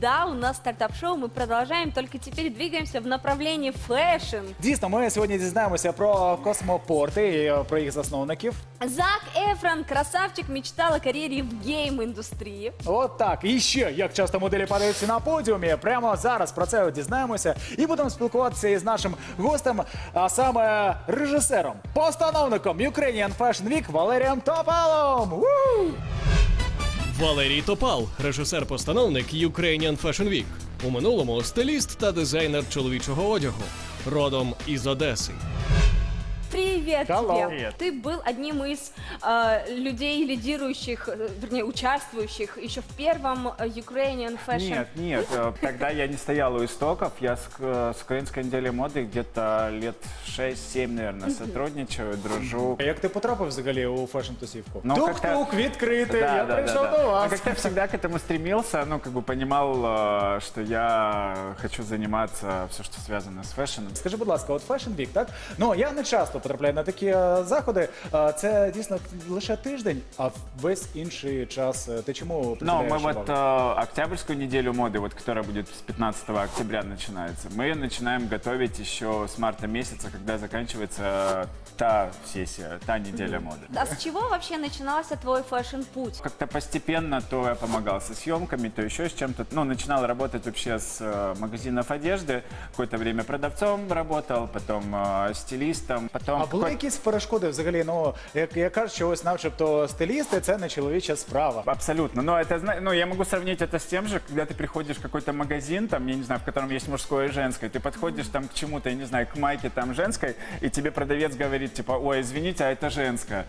да, у нас стартап-шоу, мы продолжаем, только теперь двигаемся в направлении фэшн. Дійсно, ми сьогодні дізнаємося про космопорти і е, про їх засновників. Зак Эфрон, красавчик, мечтал о карьере в гейм-индустрии. От так. І ще як часто моделі падаються на подіумі. Прямо зараз про це дізнаємося і будемо спілкуватися із нашим гостем, а саме режисером, постановником Ukrainian Fashion Week Валерієм Топалом. У! Валерій Топал, режисер-постановник Ukrainian Fashion Week. У минулому стиліст та дизайнер чоловічого одягу, родом із Одеси. Привет Hello. тебе. Привет. Ты был одним из э, людей, лидирующих, э, вернее, участвующих еще в первом э, Ukrainian Fashion. Нет, нет, э, тогда я не стоял у истоков. Я с, э, с украинской неделей моды где-то лет 6-7, наверное, сотрудничаю, дружу. Як ти потрапив взагалі у фешн-тусівку? Ну, Тук-тук, відкритий, я да, прийшов да, да. до Ну, вас. как-то всегда к этому стремился, ну, как бы понимал, э, что я хочу заниматься все, что связано с фэшном. Скажи, будь ласка, от Fashion Week, так? Ну я не часто потрапляю на такі е, заходи. Е, Це дійсно лише тиждень, а весь інший час. е, Ти чому Но приділяєш мы вот увагу? э, Октябрьскую неделю моды, вот которая будет с 15 октября начинается, мы начинаем готовить еще с марта месяца, когда заканчивается та сессия, та неделя моды. А с чего вообще начинался твой фэшн-путь? Как-то постепенно то я помогал со съемками, то еще с чем-то. Ну, начинал работать вообще с э, магазинов одежды. Какое-то время продавцом работал, потом э, стилистом, потом... А були какой- якісь перешкоди взагалі? Ну як я кажу, що ось начебто стилісти це не чоловіча справа. Абсолютно. Но это, зна- ну, я могу сравнить это с тем же, когда ты приходишь в какой-то магазин, там, я не знаю, в котором есть мужское и женское, ты подходишь там к чему-то, я не знаю, к майке там женской, и тебе продавец говорит, типа, ой, извините, а это женское.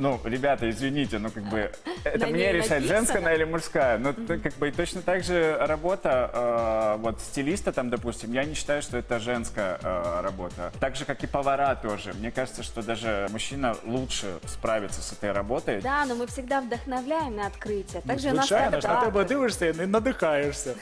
Ну, ребята, извините, ну как бы это На мне ней решать, написано. женская она или мужская. Ну, т- как бы и точно так же работа э, вот стилиста там, допустим, я не считаю, что это женская э, работа. Так же, как и повара тоже. Мне кажется, что даже мужчина лучше справится с этой работой. Да, но мы всегда вдохновляем на открытие. Также на Звичайно ж, на тебе стартапы. дивишся і не надихаєшся.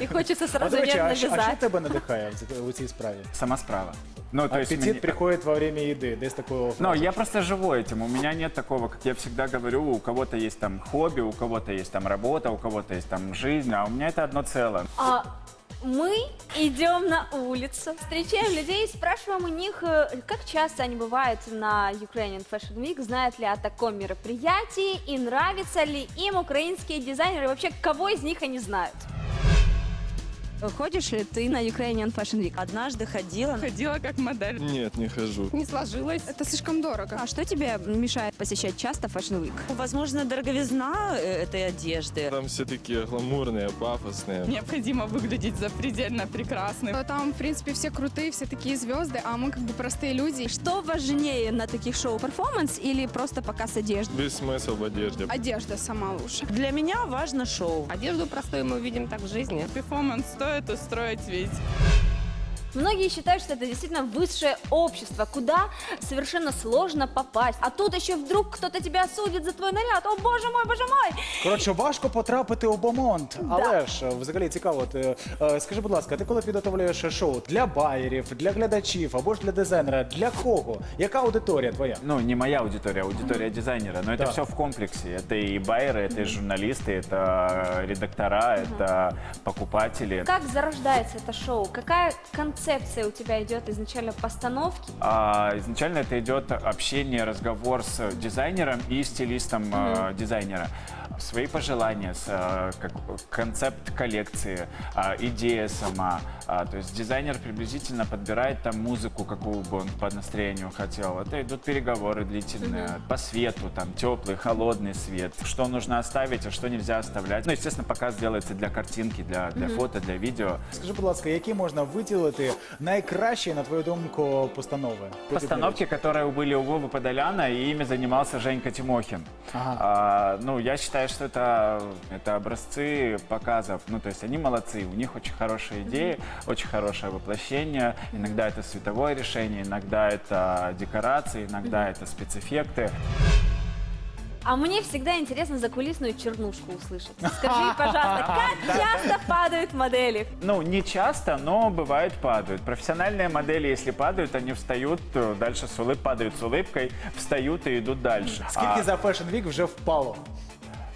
И хочется А сразу до речі, нервно а що а що вязать. тебе надихає в ці- у цій справі? Сама справа. Ну, то есть Апетит мне- приходить во время їди, десь такого. Но я просто живу этим. У меня нет такого, как я всегда говорю, у кого-то есть там хобби, у кого-то есть там работа, у кого-то есть там жизнь, а у меня это одно целое. А мы идем на улицу, встречаем людей, спрашиваем у них, э, как часто они бывают на Ukrainian Fashion Week, знают ли о таком мероприятии и нравятся ли им украинские дизайнеры, вообще кого из них они знают. Ходишь ли ты на Ukrainian Fashion Week? Однажды ходила. Ходила как модель. Нет, не хожу. Не сложилось. Это слишком дорого. А что тебе мешает посещать часто Fashion Week? Возможно, дороговизна э, этой одежды. Там все такие гламурные, пафосные. Необходимо выглядеть запредельно прекрасным. А Там, в принципе, все крутые, все такие звезды, а мы как бы простые люди. Что важнее на таких шоу, перформанс или просто показ одежды? Весь смысл в одежде. Одежда сама лучше. Для меня важно шоу. Одежду простую мы увидим так в жизни. Перформанс стоит устроить ведь. Многие считают, что это действительно высшее общество, куда совершенно сложно попасть. А тут еще вдруг кто-то тебя осудит за твой наряд. О, боже мой, боже мой! Коротше, важко потрапити у Бомонт. Але ж е, взагалі цікаво. от, е, е, Скажи, будь ласка, ти коли підготовлюєш шоу для байерів, для глядачів або ж для дизайнера, для кого? Яка аудиторія твоя? Ну, не моя аудитория, аудитория дизайнера, но это Да. все в комплексе. Это и байеры, это и журналисты, это редактора, это покупатели. Как зарождается это шоу? Какая концепция у тебя идет изначально постановки? А, изначально это идет общение, разговор с дизайнером и стилистом э, дизайнера. Свои пожелания, с, э, как, концепт коллекции, а, идея сама. А, то есть дизайнер приблизительно подбирает там музыку, какую бы он по настроению хотел. Это идут переговоры длительные. По свету, там теплый, холодный свет. Что нужно оставить, а что нельзя оставлять. Ну, естественно, показ делается для картинки, для, для фото, для видео. Скажи, будь ласка, які можна виділити найкращі, на твою думку, постанови? Постановки, которые были у Вовы Подоляна, и ими занимался Женька Тимохин. Ага. А, ну, я считаю, что это, это образцы показов. Ну, то есть они молодцы, у них очень хорошие идеи, очень хорошее воплощение. Иногда это световое решение, иногда это декорации, иногда это спецэффекты. А мне всегда интересно закулисную чернушку услышать. Скажи, пожалуйста, как часто падают модели? Ну, не часто, но бывает падают. Профессиональные модели, если падают, они встают э, дальше с улыбкой, падают с улыбкой, встают и идут дальше. Скільки А- за Fashion Week вже впало?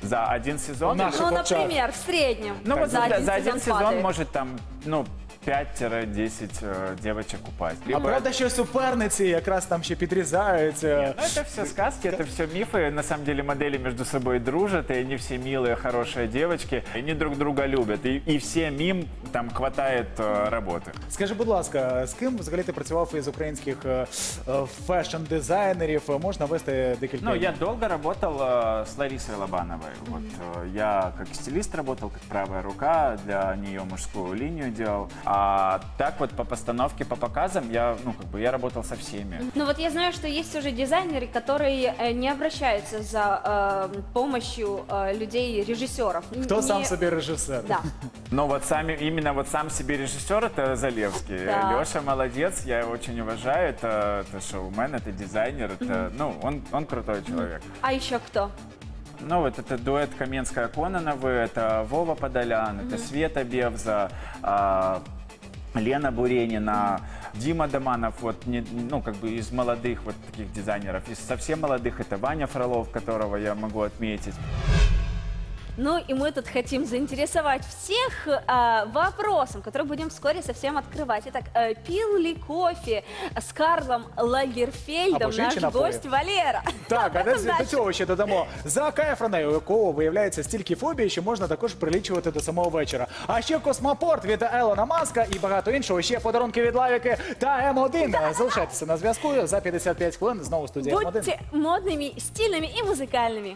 За один сезон? Наш- Ну, например, в среднем. Ну вот за, за один сезон падает. может там, ну, 5-10 э, девочек упасть. А Либо- правда, що суперниці якраз там ще підрізаються. Ну, это все сказки, это все мифы. На самом деле модели между собой дружат, и они все милые, хорошие девочки, и они друг друга любят. И, и всем им там хватает э, работы. Скажи, будь ласка, з ким взагалі ти працював із українських е, е, фешн-дизайнерів? Можна вести декілька? Ну, я долго работал э, с Ларисой Лобановой. Вот, э, я как стилист работал, как правая рука, для нее мужскую линию делал. А так вот по постановке, по показам я, ну, как бы я работал со всеми. Ну вот я знаю, что есть уже дизайнеры, которые э, не обращаются за э, помощью э, людей, режиссеров. Хто Не- сам собі режисер? Да. Но вот сами, именно вот сам себе режиссер это Залевский. Да. Леша молодец, я его очень уважаю. Это, это шоумен, это дизайнер, это, ну, он, он крутой человек. А еще кто? Ну, вот это дуэт Каменская Кононовы, это Вова Подолян, это Света Бевза, а, Лена Буренина, Дима Доманов, вот, не- ну, как бы из молодых вот таких дизайнеров. Из совсем молодых это Ваня Фролов, которого я могу отметить. Ну и мы тут хотим заинтересовать всех э, вопросом, который будем вскоре совсем открывать. Итак, э, пил ли кофе с Карлом Лагерфельдом Або ж наш інші напої. гость Валера? Так, а Об этом до, до дальше. цього ще додамо за Кефрена, у якого виявляється стільки фобій, що можна також прилічувати до самого вечора. А ще космопорт від Елона Маска і багато іншого. Ще подарунки від Лавіки та М1. Залишайтеся на зв'язку за 55 хвилин. Знову студія М1. Будьте модными, стильными и музыкальными.